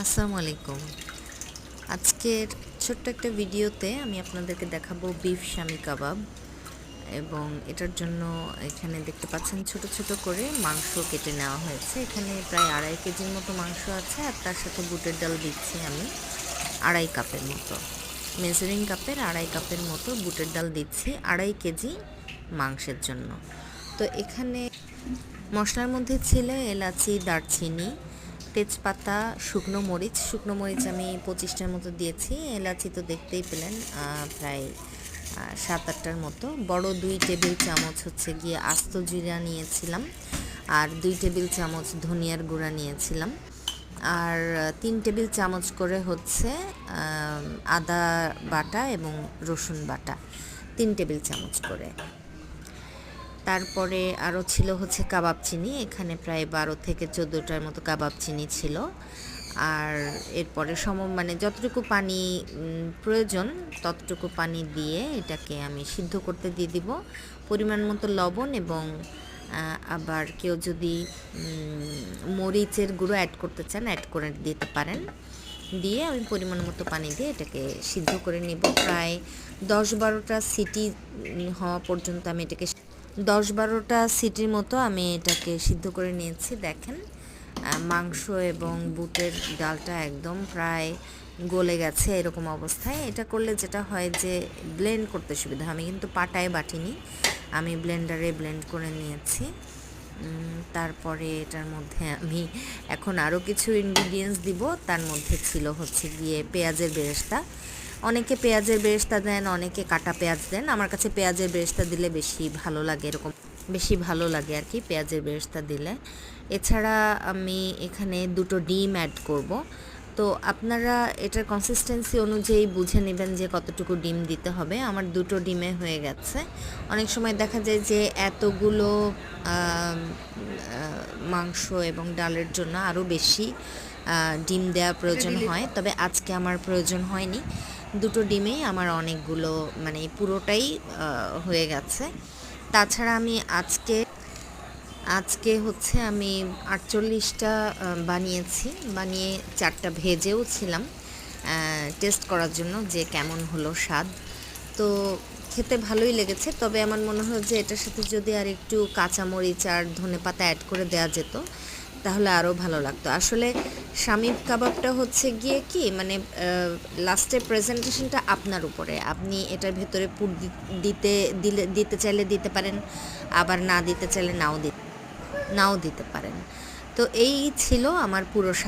আসসালামু আলাইকুম। আজকের ছোট্ট একটা ভিডিওতে আমি আপনাদেরকে দেখাবো বিফ শামি কাবাব এবং এটার জন্য এখানে দেখতে পাচ্ছেন ছোট ছোট করে মাংস কেটে নেওয়া হয়েছে। এখানে প্রায় আড়াই কেজির মতো মাংস আছে আর তার সাথে বুটের ডাল দিচ্ছি আমি আড়াই কাপের মতো। মেজারিং কাপের আড়াই কাপের মতো বুটের ডাল দিচ্ছি আড়াই কেজি মাংসের জন্য। তো এখানে মশলার মধ্যে ছিল এলাচি, দারচিনি তেজপাতা, শুকনো মরিচ শুকনো মরিচ আমি পঁচিশটার মতো দিয়েছি, এলাচি তো দেখতেই পেলেন প্রায় সাত আটটার মতো। বড় দুই টেবিল চামচ হচ্ছে গিয়ে আস্ত জিরা নিয়েছিলাম, আর দুই টেবিল চামচ ধনিয়ার গুঁড়া নিয়েছিলাম। আর তিন টেবিল চামচ করে হচ্ছে আদা বাটা এবং রসুন বাটা, তিন টেবিল চামচ করে। তারপরে আরও ছিল হচ্ছে কাবাব চিনি, এখানে প্রায় বারো থেকে চোদ্দোটার মতো কাবাব চিনি ছিল। আর এরপরে সম মানে যতটুকু পানি প্রয়োজন ততটুকু পানি দিয়ে এটাকে আমি সিদ্ধ করতে দিয়ে দিব। পরিমাণ মতো লবণ এবং আবার কেউ যদি মরিচের গুঁড়ো অ্যাড করতে চান অ্যাড করে দিতে পারেন। দিয়ে আমি পরিমাণ মতো পানি দিয়ে এটাকে সিদ্ধ করে নিব। প্রায় দশ বারোটা সিটি হওয়া পর্যন্ত আমি এটাকে দশ বারোটা সিটির মতো আমি এটাকে সিদ্ধ করে নিয়েছি, দেখেন। মাংস এবং বুটের ডালটা একদম প্রায় গলে গেছে এরকম অবস্থায়। এটা করলে যেটা হয় যে ব্লেন্ড করতে সুবিধা আমি কিন্তু পাটায় বাটিনি, আমি ব্লেন্ডারে ব্লেন্ড করে নিয়েছি। তারপরে এটার মধ্যে আমি এখন আরও কিছু ইনগ্রিডিয়েন্টস দিব। তার মধ্যে ছিল হচ্ছে গিয়ে পেঁয়াজের বেরেস্তা। অনেকে পেঁয়াজের বেরেস্তা দেন অনেকে কাটা পেঁয়াজ দেন। আমার কাছে পেঁয়াজের বেরেস্তা দিলে বেশি ভালো লাগে এরকম বেশি ভালো লাগে আর কি পেঁয়াজের বেরেস্তা দিলে। এছাড়া আমি এখানে দুটো ডিম অ্যাড করব। তো আপনারা এটার কনসিস্টেন্সি অনুযায়ী বুঝে নেবেন যে কতটুকু ডিম দিতে হবে। আমার দুটো ডিমে হয়ে গেছে। অনেক সময় দেখা যায় যে এতগুলো মাংস এবং ডালের জন্য আরও বেশি ডিম দেওয়া প্রয়োজন হয়। তবে আজকে আমার প্রয়োজন হয়নি। দুটো ডিমেই আমার অনেকগুলো মানে পুরোটাই হয়ে গেছে। তাছাড়া আমি আজকে আজকে হচ্ছে আমি আটচল্লিশটা বানিয়েছি। বানিয়ে চারটা ভেজেও ছিলাম টেস্ট করার জন্য যে কেমন হলো স্বাদ। তো খেতে ভালোই লেগেছে, তবে আমার মনে হয় যে এটার সাথে যদি আর একটু কাঁচামরিচ আর ধনে পাতা অ্যাড করে দেওয়া যেত, তাহলে আরও ভালো লাগতো। আসলে শামিব কাবাবটা হচ্ছে গিয়ে কি মানে লাস্টে প্রেজেন্টেশনটা আপনার উপরে। আপনি এটার ভেতরে পুর দিতে, দিলে, দিতে চাইলে দিতে পারেন, আবার না দিতে চাইলে নাও দিতে নাও দিতে পারেন। তো এই ছিল আমার পুরো